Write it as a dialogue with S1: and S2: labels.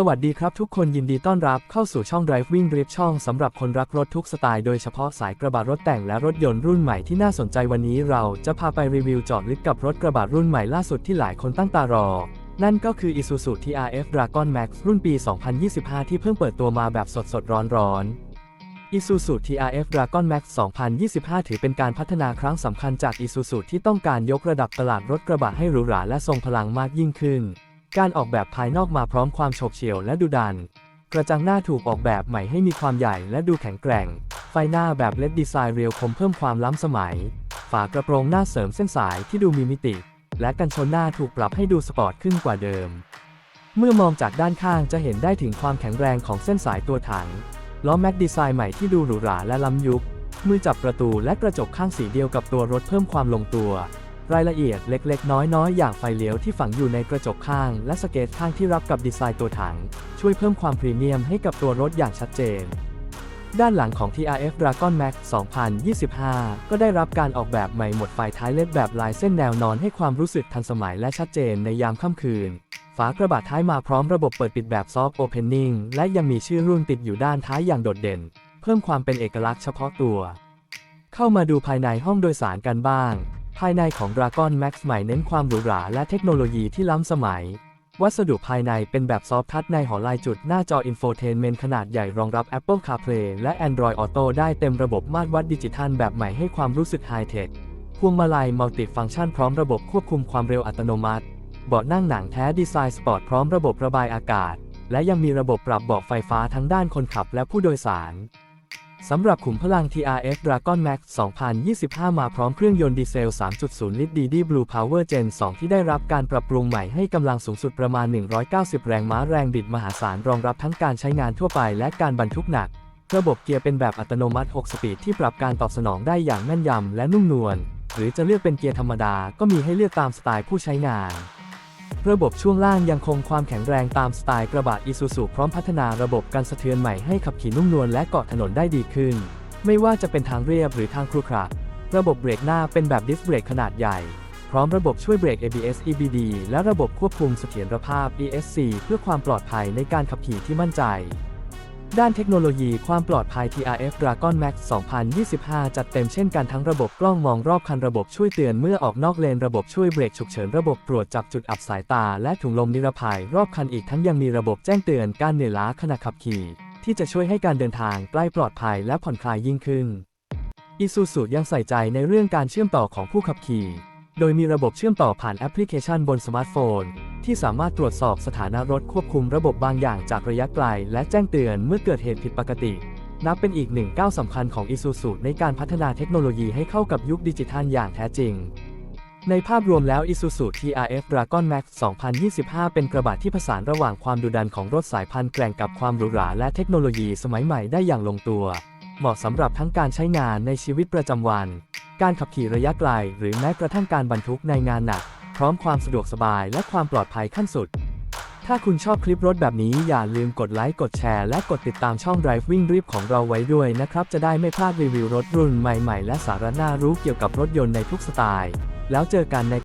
S1: สวัสดีครับทุกคนยินดีต้อนรับเข้าสู่ช่อง Driving Drift ช่องสำหรับคนรักรถทุกสไตล์โดยเฉพาะสายกระบะรถแต่งและรถยนต์รุ่นใหม่ที่น่าสนใจวันนี้เราจะพาไปรีวิวจอดลึกกับรถกระบะรุ่นใหม่ล่าสุดที่หลายคนตั้งตารอ นั่นก็คือ Isuzu TRF Dragon Max รุ่นปี 2025 ที่เพิ่งเปิดตัวมาแบบสดสดร้อนร้อนๆ Isuzu TRF Dragon Max 2025 ถือเป็นการพัฒนาครั้งสำคัญจาก Isuzu ที่ต้องการยกระดับตลาดรถกระบะให้หรูหราและทรงพลังมากยิ่งขึ้น การออกแบบภายนอกมาพร้อมความโฉบเฉี่ยวและดุดัน กระจังหน้าถูกออกแบบใหม่ให้มีความใหญ่และดูแข็งแกร่ง ไฟหน้าแบบเลดดีไซน์เรียวคมเพิ่มความล้ำสมัย ฝากระโปรงหน้าเสริมเส้นสายที่ดูมีมิติ และกันชนหน้าถูกปรับให้ดูสปอร์ตขึ้นกว่าเดิม เมื่อมองจากด้านข้างจะเห็นได้ถึงความแข็งแรงของเส้นสายตัวถัง ล้อแม็กดีไซน์ใหม่ที่ดูหรูหราและล้ำยุค มือจับประตูและกระจกข้างสีเดียวกับตัวรถเพิ่มความลงตัว รายละเอียดเล็ก ๆ น้อยๆ อย่างไฟเลี้ยวที่ฝังอยู่ในกระจกข้าง และสเกตข้างที่รับกับดีไซน์ตัวถัง ช่วยเพิ่มความพรีเมียมให้กับตัวรถอย่างชัดเจน ด้านหลังของ TRF Dragon Max 2025 ก็ได้รับการออกแบบใหม่หมดไฟท้ายเล็ดแบบลายเส้นแนวนอนให้ความรู้สึกทันสมัยและชัดเจนในยามค่ำคืน ฝากระบะท้ายมาพร้อมระบบเปิดปิดแบบซอฟต์โอเพนนิ่งและยังมีชื่อรุ่นติดอยู่ด้านท้ายอย่างโดดเด่น เพิ่มความเป็นเอกลักษณ์เฉพาะตัว เข้ามาดูภายในห้องโดยสารกันบ้าง ภายในของ Dragon Max ใหม่เน้นความหรูหราและเทคโนโลยีที่ล้ำสมัย วัสดุภายในเป็นแบบซอฟทัชในหอลายจุดหน้าจออินโฟเทนเมนต์ขนาดใหญ่รองรับ Apple CarPlay และ Android Auto ได้เต็มระบบมาตรวัดดิจิทัลแบบใหม่ให้ความรู้สึกไฮเทคพวงมาลัยมัลติฟังก์ชันพร้อมระบบควบคุมความเร็วอัตโนมัติ เบาะนั่งหนังแท้ดีไซน์สปอร์ตพร้อมระบบระบายอากาศ และยังมีระบบปรับเบาะไฟฟ้าทั้งด้านคนขับและผู้โดยสาร สำหรับขุมพลัง TRF Dragon Max 2025 มาพร้อมเครื่องยนต์ดีเซล 3.0 ลิตร DD Blue Power Gen 2 ที่ได้รับการปรับปรุงใหม่ให้กำลังสูงสุดประมาณ 190 แรงม้าแรงบิดมหาศาลรองรับทั้งการใช้งานทั่วไปและการบรรทุกหนัก ระบบเกียร์เป็นแบบอัตโนมัติ 6 สปีดที่ปรับการตอบสนองได้อย่างแม่นยำและนุ่มนวล หรือจะเลือกเป็นเกียร์ธรรมดา ก็มีให้เลือกตามสไตล์ผู้ใช้งาน ระบบช่วงล่างยังคงความแข็งแรงตามสไตล์กระบะอิซูซุพร้อมพัฒนาระบบการสะเทือนใหม่ให้ขับขี่นุ่มนวลและเกาะถนนได้ดีขึ้น ไม่ว่าจะเป็นทางเรียบหรือทางครุขระระบบเบรกหน้าเป็นแบบดิสเบรกขนาดใหญ่ พร้อมระบบช่วยเบรก ABS EBD และระบบควบคุมเสถียรภาพ ESC เพื่อความปลอดภัยในการขับขี่ที่มั่นใจ ด้านเทคโนโลยีความปลอดภัย TRF Dragon Max 2025 จัดเต็มเช่นกันทั้งระบบกล้องมองรอบคันระบบช่วยเตือนเมื่อออกนอกเลนระบบช่วยเบรกฉุกเฉินระบบตรวจจับจุดอับสายตา และถุงลมนิรภัยรอบคันอีกทั้งยังมีระบบแจ้งเตือนการเหนื่อยล้าขณะขับขี่ ที่จะช่วยให้การเดินทางใกล้ปลอดภัยและผ่อนคลายยิ่งขึ้น Isuzu ยังใส่ใจในเรื่องการเชื่อมต่อของผู้ขับขี่ โดยมีระบบเชื่อมต่อผ่านแอปพลิเคชันบนสมาร์ทโฟน ที่สามารถตรวจสอบสถานะรถควบคุมระบบบางอย่างจากระยะไกล และแจ้งเตือนเมื่อเกิดเหตุผิดปกติ นับเป็นอีกหนึ่งก้าวสำคัญของ Isuzu ในการพัฒนาเทคโนโลยีให้เข้ากับยุคดิจิทัลอย่างแท้จริงในภาพรวมแล้ว Isuzu TRF Dragon Max 2025 เป็นกระบะที่ผสานระหว่างความดุดันของรถสายพันธุ์แกร่งกับความหรูหราและเทคโนโลยีสมัยใหม่ได้อย่างลงตัว เหมาะสำหรับทั้งการใช้งานในชีวิตประจำวัน การขับขี่ระยะไกล หรือแม้กระทั่งการบรรทุกในงานหนัก พร้อมความสะดวกสบายและความปลอดภัยขั้นสุด ถ้าคุณชอบคลิปรถแบบนี้อย่าลืมกดไลค์ กดแชร์ และกดติดตามช่อง Drive วิ่งรีบของเราไว้ด้วยนะครับ จะได้ไม่พลาดรีวิวรถรุ่นใหม่ๆ และสาระน่ารู้เกี่ยวกับรถยนต์ในทุกสไตล์ แล้วเจอกันใน